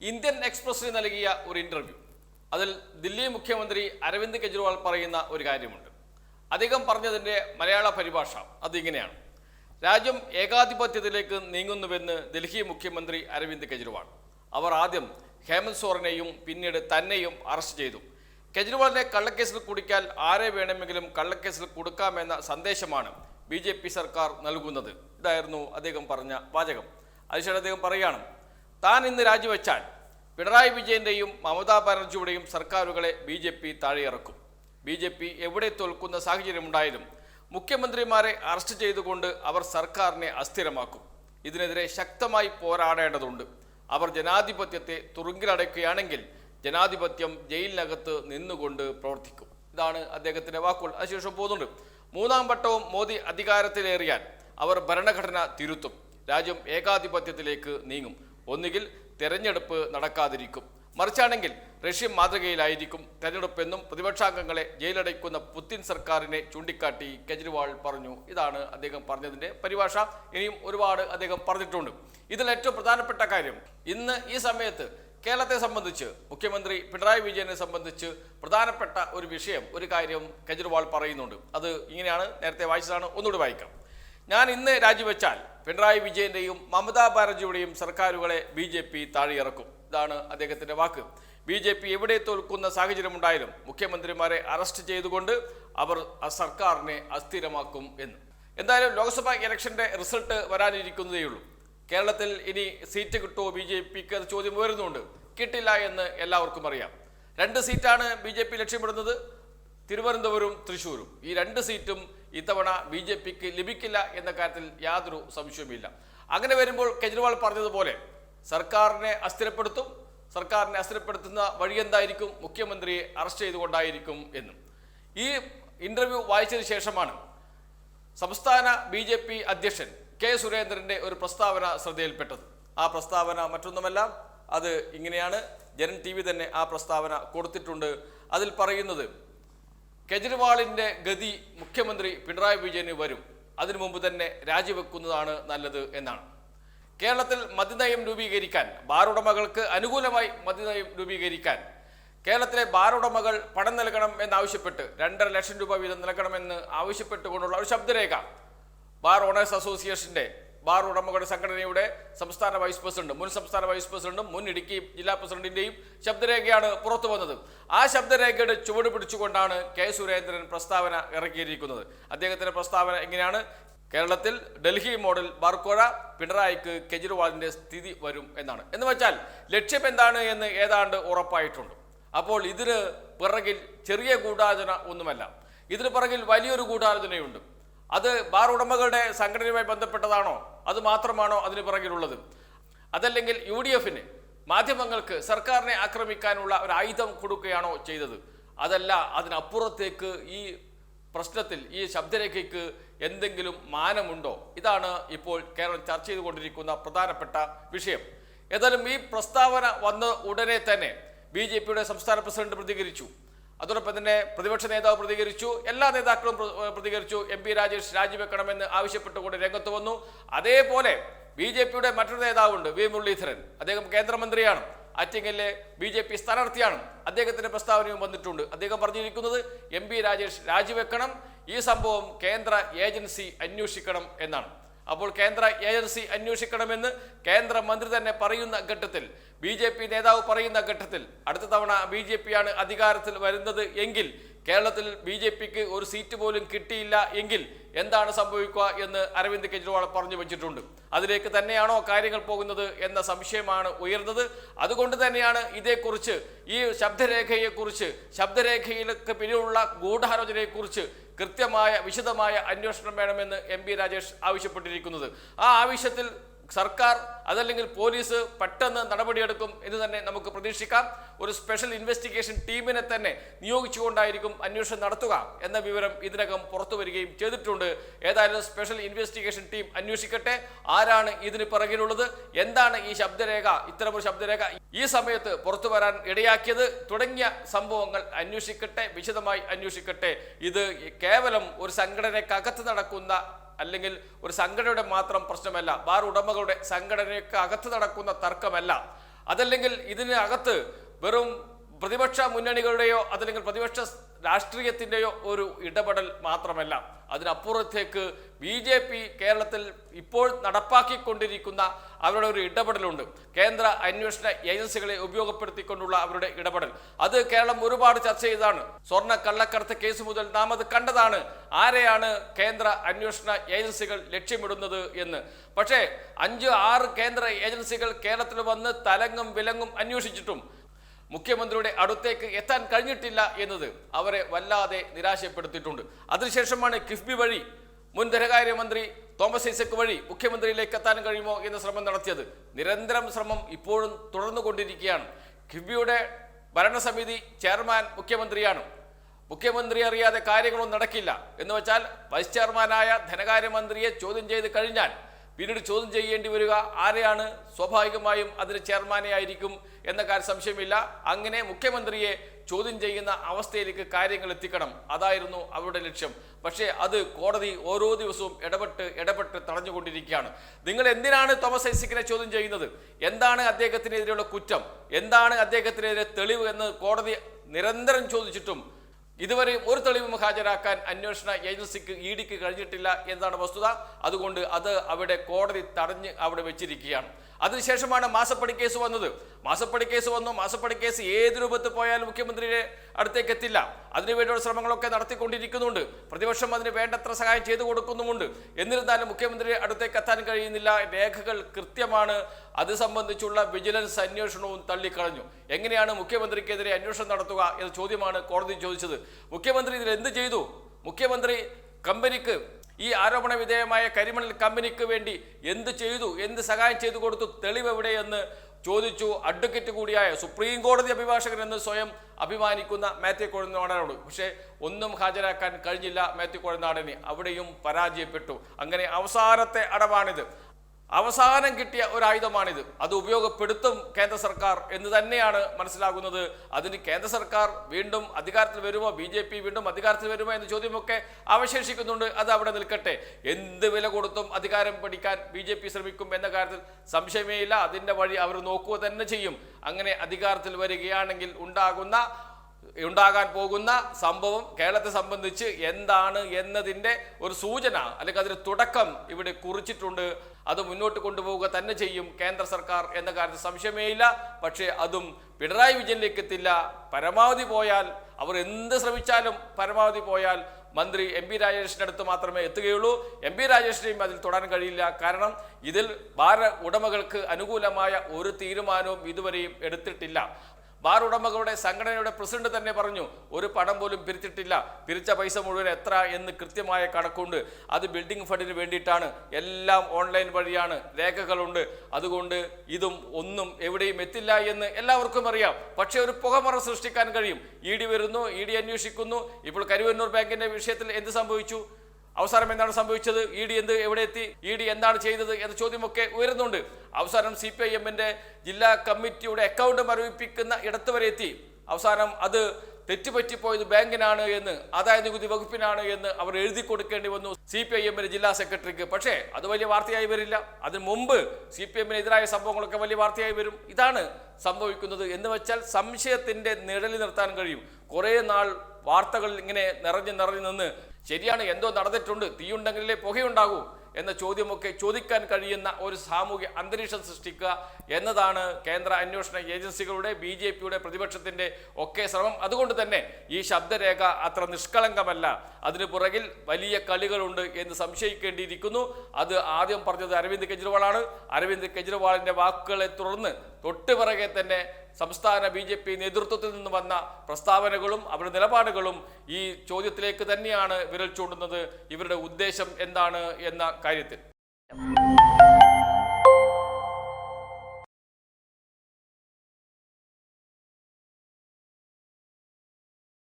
Indian എക്സ്പ്രസിന് നൽകിയ ഒരു interview. അതിൽ ദില്ലി മുഖ്യമന്ത്രി അരവിന്ദ് കെജ്രിവാൾ പറയുന്ന ഒരു കാര്യമുണ്ട്. അദ്ദേഹം പറഞ്ഞതിന്റെ മലയാള പരിഭാഷ അതിങ്ങനെയാണ്. രാജ്യം ഏകാധിപത്യത്തിലേക്ക് നീങ്ങുന്നുവെന്ന് ഡൽഹി മുഖ്യമന്ത്രി അരവിന്ദ് കെജ്രിവാൾ. അവർ ആദ്യം ഹേമന്ത് സോറിനെയും പിന്നീട് തന്നെയും അറസ്റ്റ് ചെയ്തു. കെജ്രിവാളിനെ കള്ളക്കേസിൽ കുടിക്കാൻ ആരെ വേണമെങ്കിലും കള്ളക്കേസിൽ കൊടുക്കാമെന്ന സന്ദേശമാണ് ബി സർക്കാർ നൽകുന്നത്. ഇതായിരുന്നു അദ്ദേഹം പറഞ്ഞ വാചകം. അതിനുശേഷം അദ്ദേഹം പറയുകയാണ് താൻ ഇന്ന് രാജിവെച്ചാൽ പിണറായി വിജയന്റെയും മമതാ ബാനർജിയുടെയും സർക്കാരുകളെ ബി ജെ പി താഴെയിറക്കും. ബി ജെ പി എവിടെ തോൽക്കുന്ന സാഹചര്യമുണ്ടായാലും മുഖ്യമന്ത്രിമാരെ അറസ്റ്റ് ചെയ്തുകൊണ്ട് അവർ സർക്കാരിനെ അസ്ഥിരമാക്കും. ഇതിനെതിരെ ശക്തമായി പോരാടേണ്ടതുണ്ട്. അവർ ജനാധിപത്യത്തെ തുറുങ്കിലടയ്ക്കുകയാണെങ്കിൽ ജനാധിപത്യം ജയിലിനകത്ത് നിന്നുകൊണ്ട് പ്രവർത്തിക്കും. ഇതാണ് അദ്ദേഹത്തിന്റെ വാക്കുകൾ. അതിനുശേഷം പോകുന്നുണ്ട്. മൂന്നാം വട്ടവും മോദി അധികാരത്തിലേറിയാൽ അവർ ഭരണഘടന തിരുത്തും. രാജ്യം ഏകാധിപത്യത്തിലേക്ക് നീങ്ങും. ഒന്നുകിൽ തെരഞ്ഞെടുപ്പ് നടക്കാതിരിക്കും. മറിച്ചാണെങ്കിൽ റഷ്യൻ മാതൃകയിലായിരിക്കും തെരഞ്ഞെടുപ്പെന്നും പ്രതിപക്ഷാംഗങ്ങളെ ജയിലടയ്ക്കുന്ന പുത്തിൻ സർക്കാരിനെ ചൂണ്ടിക്കാട്ടി കെജ്രിവാൾ പറഞ്ഞു. ഇതാണ് അദ്ദേഹം പറഞ്ഞതിന്റെ പരിഭാഷ. ഇനിയും ഒരുപാട് അദ്ദേഹം പറഞ്ഞിട്ടുണ്ട്. ഇതിൽ ഏറ്റവും പ്രധാനപ്പെട്ട കാര്യം ഇന്ന് ഈ സമയത്ത് കേരളത്തെ സംബന്ധിച്ച് മുഖ്യമന്ത്രി പിണറായി വിജയനെ സംബന്ധിച്ച് പ്രധാനപ്പെട്ട ഒരു വിഷയം ഒരു കാര്യം കെജ്രിവാൾ പറയുന്നുണ്ട്. അത് ഇങ്ങനെയാണ്. നേരത്തെ വായിച്ചതാണ്. ഒന്നുകൂടി വായിക്കാം. ഞാൻ ഇന്ന് രാജിവെച്ചാൽ പിണറായി വിജയന്റെയും മമതാ ബാനർജിയുടെയും സർക്കാരുകളെ ബി ജെ പി താഴെയിറക്കും. ഇതാണ് അദ്ദേഹത്തിന്റെ വാക്ക്. ബി ജെ പി എവിടെ തോൽക്കുന്ന സാഹചര്യമുണ്ടായാലും മുഖ്യമന്ത്രിമാരെ അറസ്റ്റ് ചെയ്തുകൊണ്ട് അവർ സർക്കാരിനെ അസ്ഥിരമാക്കും എന്ന്. എന്തായാലും ലോക്സഭാ ഇലക്ഷന്റെ റിസൾട്ട് വരാനിരിക്കുന്നതേയുള്ളൂ. കേരളത്തിൽ ഇനി സീറ്റ് കിട്ടുമോ ബി ജെ പിക്ക് ചോദ്യം ഉയരുന്നുണ്ട് കിട്ടില്ല എന്ന് എല്ലാവർക്കും അറിയാം. രണ്ട് സീറ്റാണ് ബി ജെ പി ലക്ഷ്യമിടുന്നത്. തിരുവനന്തപുരവും തൃശ്ശൂരും. ഈ രണ്ട് സീറ്റും ഇത്തവണ ബി ജെ പിക്ക് ലഭിക്കില്ല എന്ന കാര്യത്തിൽ യാതൊരു സംശയവുമില്ല. അങ്ങനെ വരുമ്പോൾ കെജ്രിവാൾ പറഞ്ഞതുപോലെ സർക്കാരിനെ അസ്ഥിരപ്പെടുത്തും സർക്കാരിനെ അസ്ഥിരപ്പെടുത്തുന്ന വഴി എന്തായിരിക്കും? മുഖ്യമന്ത്രിയെ അറസ്റ്റ് ചെയ്തുകൊണ്ടായിരിക്കും എന്നും. ഈ ഇന്റർവ്യൂ വായിച്ചതിന് ശേഷമാണ് സംസ്ഥാന ബി ജെ പി അധ്യക്ഷൻ കെ സുരേന്ദ്രന്റെ ഒരു പ്രസ്താവന ശ്രദ്ധയിൽപ്പെട്ടത്. ആ പ്രസ്താവന മറ്റൊന്നുമല്ല അത് ഇങ്ങനെയാണ്. ജനൻ ടി തന്നെ ആ പ്രസ്താവന കൊടുത്തിട്ടുണ്ട്. അതിൽ പറയുന്നത് കെജ്രിവാളിന്റെ ഗതി മുഖ്യമന്ത്രി പിണറായി വിജയന് വരും. അതിനു മുമ്പ് തന്നെ രാജിവെക്കുന്നതാണ് നല്ലത് എന്നാണ്. കേരളത്തിൽ മദ്യനയം രൂപീകരിക്കാൻ ബാറുടമകൾക്ക് അനുകൂലമായി മദ്യനയം രൂപീകരിക്കാൻ കേരളത്തിലെ ബാറുടമകൾ പണം നൽകണം എന്നാവശ്യപ്പെട്ട് രണ്ടര ലക്ഷം രൂപ വീതം നൽകണമെന്ന് ആവശ്യപ്പെട്ടുകൊണ്ടുള്ള ഒരു ശബ്ദരേഖ ബാർ ഓണേഴ്സ് അസോസിയേഷന്റെ ബാർ ഉടമകളുടെ സംഘടനയുടെ സംസ്ഥാന വൈസ് പ്രസിഡന്റ് മുൻ സംസ്ഥാന വൈസ് പ്രസിഡന്റും മുൻ ഇടുക്കി ജില്ലാ പ്രസിഡന്റിന്റെയും ശബ്ദരേഖയാണ് പുറത്തു വന്നത്. ആ ശബ്ദരേഖയുടെ ചുവട് പിടിച്ചുകൊണ്ടാണ് കെ സുരേന്ദ്രൻ പ്രസ്താവന ഇറക്കിയിരിക്കുന്നത്. അദ്ദേഹത്തിന്റെ പ്രസ്താവന എങ്ങനെയാണ്? കേരളത്തിൽ ഡൽഹി മോഡൽ ബാർക്കോഴ പിണറായിക്ക് കെജ്രിവാളിന്റെ സ്ഥിതി വരും എന്നാണ്. എന്ന് വെച്ചാൽ ലക്ഷ്യം എന്താണ് എന്ന് ഏതാണ്ട് ഉറപ്പായിട്ടുണ്ട്. അപ്പോൾ ഇതിന് പിറകിൽ ചെറിയ ഗൂഢാലോചന ഒന്നുമല്ല. ഇതിന് പിറകിൽ വലിയൊരു ഗൂഢാലോചനയുണ്ട്. അത് ബാർ ഉടമകളുടെ സംഘടനയുമായി ബന്ധപ്പെട്ടതാണോ? അത് മാത്രമാണോ അതിന് പിറകിലുള്ളത്? അതല്ലെങ്കിൽ യു ഡി എഫിന് മാധ്യമങ്ങൾക്ക് സർക്കാരിനെ ആക്രമിക്കാനുള്ള ഒരു ആയുധം കൊടുക്കുകയാണോ ചെയ്തത്? അതല്ല അതിനപ്പുറത്തേക്ക് ഈ പ്രശ്നത്തിൽ ഈ ശബ്ദരേഖയ്ക്ക് എന്തെങ്കിലും മാനമുണ്ടോ? ഇതാണ് ഇപ്പോൾ കേരളം ചർച്ച ചെയ്തുകൊണ്ടിരിക്കുന്ന പ്രധാനപ്പെട്ട വിഷയം. ഏതായാലും ഈ പ്രസ്താവന വന്ന ഉടനെ തന്നെ ബി സംസ്ഥാന പ്രസിഡന്റ് പ്രതികരിച്ചു. അതോടൊപ്പം തന്നെ പ്രതിപക്ഷ നേതാവ് പ്രതികരിച്ചു. എല്ലാ നേതാക്കളും പ്രതികരിച്ചു. എം പി രാജേഷ് രാജിവെക്കണമെന്ന് ആവശ്യപ്പെട്ടുകൊണ്ട് രംഗത്ത് വന്നു. അതേപോലെ ബി ജെ പിയുടെ മറ്റൊരു നേതാവുണ്ട് വി മുരളീധരൻ. അദ്ദേഹം കേന്ദ്രമന്ത്രിയാണ്. ആറ്റിങ്ങലിലെ ബി ജെ പി സ്ഥാനാർത്ഥിയാണ്. അദ്ദേഹത്തിന്റെ പ്രസ്താവനയും വന്നിട്ടുണ്ട്. അദ്ദേഹം പറഞ്ഞിരിക്കുന്നത് എം പി രാജേഷ് രാജിവെക്കണം. ഈ സംഭവം കേന്ദ്ര ഏജൻസി അന്വേഷിക്കണം എന്നാണ്. അപ്പോൾ കേന്ദ്ര ഏജൻസി അന്വേഷിക്കണമെന്ന് കേന്ദ്രമന്ത്രി തന്നെ പറയുന്ന ഘട്ടത്തിൽ ബി ജെ പി നേതാവ് പറയുന്ന ഘട്ടത്തിൽ അടുത്ത തവണ ബി ജെ പിയാണ് അധികാരത്തിൽ വരുന്നത് എങ്കിൽ കേരളത്തിൽ ബി ജെ പിക്ക് ഒരു സീറ്റ് പോലും കിട്ടിയില്ല എങ്കിൽ എന്താണ് സംഭവിക്കുക എന്ന് അരവിന്ദ് കെജ്രിവാൾ പറഞ്ഞു വെച്ചിട്ടുണ്ട്. അതിലേക്ക് തന്നെയാണോ കാര്യങ്ങൾ പോകുന്നത് എന്ന സംശയമാണ് ഉയർന്നത്. അതുകൊണ്ട് തന്നെയാണ് ഇതേക്കുറിച്ച് ഈ ശബ്ദരേഖയെക്കുറിച്ച് ശബ്ദരേഖയിലേക്ക് പിന്നിലുള്ള ഗൂഢാലോചനയെക്കുറിച്ച് കൃത്യമായ വിശദമായ അന്വേഷണം വേണമെന്ന് എം രാജേഷ് ആവശ്യപ്പെട്ടിരിക്കുന്നത്. ആ ആവശ്യത്തിൽ സർക്കാർ അതല്ലെങ്കിൽ പോലീസ് പെട്ടെന്ന് നടപടിയെടുക്കും എന്ന് തന്നെ നമുക്ക് പ്രതീക്ഷിക്കാം. ഒരു സ്പെഷ്യൽ ഇൻവെസ്റ്റിഗേഷൻ ടീമിനെ തന്നെ നിയോഗിച്ചുകൊണ്ടായിരിക്കും അന്വേഷണം നടത്തുക എന്ന വിവരം ഇതിനകം പുറത്തു വരികയും ചെയ്തിട്ടുണ്ട്. ഏതായാലും സ്പെഷ്യൽ ഇൻവെസ്റ്റിഗേഷൻ ടീം അന്വേഷിക്കട്ടെ. ആരാണ് ഇതിന് പിറകിലുള്ളത്? എന്താണ് ഈ ശബ്ദരേഖ? ഇത്തരമൊരു ശബ്ദരേഖ ഈ സമയത്ത് പുറത്തു വരാൻ ഇടയാക്കിയത്? തുടങ്ങിയ സംഭവങ്ങൾ അന്വേഷിക്കട്ടെ വിശദമായി അന്വേഷിക്കട്ടെ. ഇത് കേവലം ഒരു സംഘടനയ്ക്കകത്ത് നടക്കുന്ന അല്ലെങ്കിൽ ഒരു സംഘടനയുടെ മാത്രം പ്രശ്നമല്ല ബാർ ഉടമകളുടെ സംഘടനയ്ക്ക് അകത്ത് നടക്കുന്ന തർക്കമല്ല. അതല്ലെങ്കിൽ ഇതിനകത്ത് വെറും പ്രതിപക്ഷ മുന്നണികളുടെയോ അതല്ലെങ്കിൽ പ്രതിപക്ഷ രാഷ്ട്രീയത്തിന്റെയോ ഒരു ഇടപെടൽ മാത്രമല്ല അതിനപ്പുറത്തേക്ക് ബി ജെ പി കേരളത്തിൽ ഇപ്പോൾ നടപ്പാക്കിക്കൊണ്ടിരിക്കുന്ന അവരുടെ ഒരു ഇടപെടലുണ്ട്. കേന്ദ്ര അന്വേഷണ ഏജൻസികളെ ഉപയോഗപ്പെടുത്തിക്കൊണ്ടുള്ള അവരുടെ ഇടപെടൽ. അത് കേരളം ഒരുപാട് ചർച്ച ചെയ്തതാണ്. സ്വർണ കള്ളക്കടത്ത് കേസ് മുതൽ നാം അത് കണ്ടതാണ്. ആരെയാണ് കേന്ദ്ര അന്വേഷണ ഏജൻസികൾ ലക്ഷ്യമിടുന്നത് എന്ന്. പക്ഷേ അഞ്ച് ആറ് കേന്ദ്ര ഏജൻസികൾ കേരളത്തിൽ വന്ന് തലങ്ങും വിലങ്ങും അന്വേഷിച്ചിട്ടും മുഖ്യമന്ത്രിയുടെ അടുത്തേക്ക് എത്താൻ കഴിഞ്ഞിട്ടില്ല എന്നത് അവരെ വല്ലാതെ നിരാശപ്പെടുത്തിയിട്ടുണ്ട്. അതിനുശേഷമാണ് കിഫ്ബി വഴി മുൻ ധനകാര്യമന്ത്രി തോമസ് ഐസക് വഴി മുഖ്യമന്ത്രിയിലേക്ക് എത്താൻ കഴിയുമോ എന്ന ശ്രമം നടത്തിയത്. നിരന്തരം ശ്രമം ഇപ്പോഴും തുടർന്നുകൊണ്ടിരിക്കുകയാണ്. കിഫ്ബിയുടെ ഭരണസമിതി ചെയർമാൻ മുഖ്യമന്ത്രിയാണ്. മുഖ്യമന്ത്രി അറിയാതെ കാര്യങ്ങളൊന്നും നടക്കില്ല. എന്ന് വെച്ചാൽ വൈസ് ചെയർമാനായ ധനകാര്യമന്ത്രിയെ ചോദ്യം ചെയ്ത് കഴിഞ്ഞാൽ പിന്നീട് ചോദ്യം ചെയ്യേണ്ടി വരിക ആരെയാണ് സ്വാഭാവികമായും അതിന് ചെയർമാനെ ആയിരിക്കും എന്ന കാര്യം സംശയമില്ല. അങ്ങനെ മുഖ്യമന്ത്രിയെ ചോദ്യം ചെയ്യുന്ന അവസ്ഥയിലേക്ക് കാര്യങ്ങൾ എത്തിക്കണം. അതായിരുന്നു അവരുടെ ലക്ഷ്യം. പക്ഷേ അത് കോടതി ഓരോ ദിവസവും ഇടപെട്ട് ഇടപെട്ട് തടഞ്ഞുകൊണ്ടിരിക്കുകയാണ്. നിങ്ങൾ എന്തിനാണ് തോമസ് ഐസിക്കിനെ ചോദ്യം ചെയ്യുന്നത്? എന്താണ് അദ്ദേഹത്തിനെതിരെയുള്ള കുറ്റം? എന്താണ് അദ്ദേഹത്തിനെതിരെ തെളിവ് എന്ന് കോടതി നിരന്തരം ചോദിച്ചിട്ടും ഇതുവരെ ഒരു തെളിവും ഹാജരാക്കാൻ അന്വേഷണ ഏജൻസിക്ക് ഇ ഡിക്ക് കഴിഞ്ഞിട്ടില്ല എന്നാണ് വസ്തുത. അതുകൊണ്ട് അത് അവിടെ കോടതി തടഞ്ഞ് അവിടെ വെച്ചിരിക്കുകയാണ്. അതിനുശേഷമാണ് മാസപ്പടി കേസ് വന്നത്. മാസപ്പടി കേസ് വന്നു. മാസപ്പടി കേസ് ഏത് രൂപത്തിൽ പോയാലും മുഖ്യമന്ത്രിയുടെ അടുത്തേക്ക് എത്തില്ല അതിനുവേണ്ടിയുള്ള ശ്രമങ്ങളൊക്കെ നടത്തിക്കൊണ്ടിരിക്കുന്നുണ്ട്. പ്രതിപക്ഷം അതിന് വേണ്ടത്ര സഹായം ചെയ്തു കൊടുക്കുന്നുമുണ്ട്. എന്നിരുന്നാലും മുഖ്യമന്ത്രി അടുത്തേക്ക് എത്താൻ കഴിയുന്നില്ല. രേഖകൾ കൃത്യമാണ്. അത് സംബന്ധിച്ചുള്ള വിജിലൻസ് അന്വേഷണവും തള്ളിക്കളഞ്ഞു. എങ്ങനെയാണ് മുഖ്യമന്ത്രിക്കെതിരെ അന്വേഷണം നടത്തുക എന്ന ചോദ്യമാണ് കോടതി ചോദിച്ചത്. മുഖ്യമന്ത്രി ഇതിൽ എന്ത് ചെയ്തു? മുഖ്യമന്ത്രി കമ്പനിക്ക് ഈ ആരോപണ വിധേയമായ കരിമണൽ കമ്പനിക്ക് വേണ്ടി എന്ത് ചെയ്തു? എന്ത് സഹായം ചെയ്തു കൊടുത്തു? തെളിവ് എവിടെയെന്ന് ചോദിച്ചു അഡ്വക്കേറ്റ് കൂടിയായ സുപ്രീം കോടതി അഭിഭാഷകൻ എന്ന് സ്വയം അഭിമാനിക്കുന്ന മാത്യു കോഴനാടനോട്. പക്ഷേ ഒന്നും ഹാജരാക്കാൻ കഴിഞ്ഞില്ല മാത്യു കൊഴുനാടന്. അവിടെയും പരാജയപ്പെട്ടു. അങ്ങനെ അവസാനത്തെ അടവാണിത്. അവസാനം കിട്ടിയ ഒരു ആയുധമാണിത് അത് ഉപയോഗപ്പെടുത്തും കേന്ദ്ര സർക്കാർ എന്ന് തന്നെയാണ് മനസ്സിലാകുന്നത്. അതിന് കേന്ദ്ര സർക്കാർ വീണ്ടും അധികാരത്തിൽ വരുമോ? ബി ജെ പി വീണ്ടും അധികാരത്തിൽ വരുമോ എന്ന ചോദ്യമൊക്കെ അവശേഷിക്കുന്നുണ്ട്. അത് അവിടെ നിൽക്കട്ടെ. എന്ത് വില കൊടുത്തും അധികാരം പിടിക്കാൻ ബി ജെ പി ശ്രമിക്കും എന്ന കാര്യത്തിൽ സംശയമേ ഇല്ല. അതിന്റെ വഴി അവർ നോക്കുക തന്നെ ചെയ്യും. അങ്ങനെ അധികാരത്തിൽ വരികയാണെങ്കിൽ ഉണ്ടാകുന്ന ഉണ്ടാകാൻ പോകുന്ന സംഭവം കേരളത്തെ സംബന്ധിച്ച് എന്താണ് എന്നതിന്റെ ഒരു സൂചന അല്ലെങ്കിൽ അതിന് തുടക്കം ഇവിടെ കുറിച്ചിട്ടുണ്ട്. അത് മുന്നോട്ട് കൊണ്ടുപോവുക തന്നെ ചെയ്യും കേന്ദ്ര സർക്കാർ എന്ന കാര്യത്തിൽ സംശയമേ ഇല്ല. പക്ഷേ അതും പിണറായി വിജയനിലേക്ക് എത്തില്ല. പരമാവധി പോയാൽ അവർ എന്ത് ശ്രമിച്ചാലും പരമാവധി പോയാൽ മന്ത്രി എം പി രാജേഷിന്റെ അടുത്ത് മാത്രമേ എത്തുകയുള്ളൂ. എം പി രാജേഷിനെയും അതിൽ തൊടാൻ കഴിയില്ല. കാരണം ഇതിൽ ഭാര ഉടമകൾക്ക് അനുകൂലമായ ഒരു തീരുമാനവും ഇതുവരെയും എടുത്തിട്ടില്ല. ബാർ ഉടമകളുടെ സംഘടനയുടെ പ്രസിഡന്റ് തന്നെ പറഞ്ഞു ഒരു പണം പോലും പിരിച്ചിട്ടില്ല. പിരിച്ച പൈസ മുഴുവൻ എത്ര എന്ന് കൃത്യമായ കണക്കുണ്ട്. അത് ബിൽഡിംഗ് ഫണ്ടിന് വേണ്ടിയിട്ടാണ്. എല്ലാം ഓൺലൈൻ വഴിയാണ്. രേഖകളുണ്ട്. അതുകൊണ്ട് ഇതും ഒന്നും എവിടെയും എത്തില്ല എന്ന് എല്ലാവർക്കും അറിയാം. പക്ഷേ ഒരു പുകമറ സൃഷ്ടിക്കാൻ കഴിയും. ഇ ഡി വരുന്നു ഇ ഡി അന്വേഷിക്കുന്നു. ഇപ്പോൾ കരുവന്നൂർ ബാങ്കിന്റെ വിഷയത്തിൽ എന്ത് സംഭവിച്ചു? അവസാനം എന്താണ് സംഭവിച്ചത്? ഇ ഡി എന്ത് എവിടെ എത്തി? ഇ ഡി എന്താണ് ചെയ്തത് എന്ന ചോദ്യമൊക്കെ ഉയരുന്നുണ്ട്. അവസാനം സി പി ഐ എമ്മിന്റെ ജില്ലാ കമ്മിറ്റിയുടെ അക്കൗണ്ട് മരവിപ്പിക്കുന്ന ഇടത്ത് വരെ എത്തി. അവസാനം അത് തെറ്റുപറ്റിപ്പോയത് ബാങ്കിനാണ് എന്ന് ആദായ നികുതി വകുപ്പിനാണ് എന്ന് അവർ എഴുതി കൊടുക്കേണ്ടി വന്നു സി പി ഐ എമ്മിന്റെ ജില്ലാ സെക്രട്ടറിക്ക്. പക്ഷേ അത് വലിയ വാർത്തയായി വരില്ല. അതിന് മുമ്പ് സി പി എമ്മിനെതിരായ സംഭവങ്ങളൊക്കെ വലിയ വാർത്തയായി വരും. ഇതാണ് സംഭവിക്കുന്നത് എന്ന് വെച്ചാൽ സംശയത്തിന്റെ നിഴലി നിർത്താൻ കഴിയും. കുറേ നാൾ വാർത്തകൾ ഇങ്ങനെ നിറഞ്ഞു നിറഞ്ഞു നിന്ന് ശരിയാണ് എന്തോ നടന്നിട്ടുണ്ട് തീയുണ്ടെങ്കിലേ പുകയുണ്ടാകൂ എന്ന ചോദ്യമൊക്കെ ചോദിക്കാൻ കഴിയുന്ന ഒരു സാമൂഹ്യ അന്തരീക്ഷം സൃഷ്ടിക്കുക എന്നതാണ് കേന്ദ്ര അന്വേഷണ ഏജൻസികളുടെ ബി ജെ പിയുടെ പ്രതിപക്ഷത്തിന്റെ ഒക്കെ ശ്രമം. അതുകൊണ്ട് തന്നെ ഈ ശബ്ദരേഖ അത്ര നിഷ്കളങ്കമല്ല. അതിന് പുറകിൽ വലിയ കളികളുണ്ട് എന്ന് സംശയിക്കേണ്ടിയിരിക്കുന്നു. അത് ആദ്യം പറഞ്ഞത് അരവിന്ദ് കെജ്രിവാളാണ്. അരവിന്ദ് കെജ്രിവാളിന്റെ വാക്കുകളെ തുടർന്ന് തൊട്ടുപിറകെ തന്നെ സംസ്ഥാന ബി ജെ പി നേതൃത്വത്തിൽ നിന്ന് വന്ന പ്രസ്താവനകളും അവരുടെ നിലപാടുകളും ഈ ചോദ്യത്തിലേക്ക് തന്നെയാണ് വിരൽ ചൂണ്ടുന്നത്. ഇവരുടെ ഉദ്ദേശം എന്താണ് എന്ന കാര്യത്തിൽ.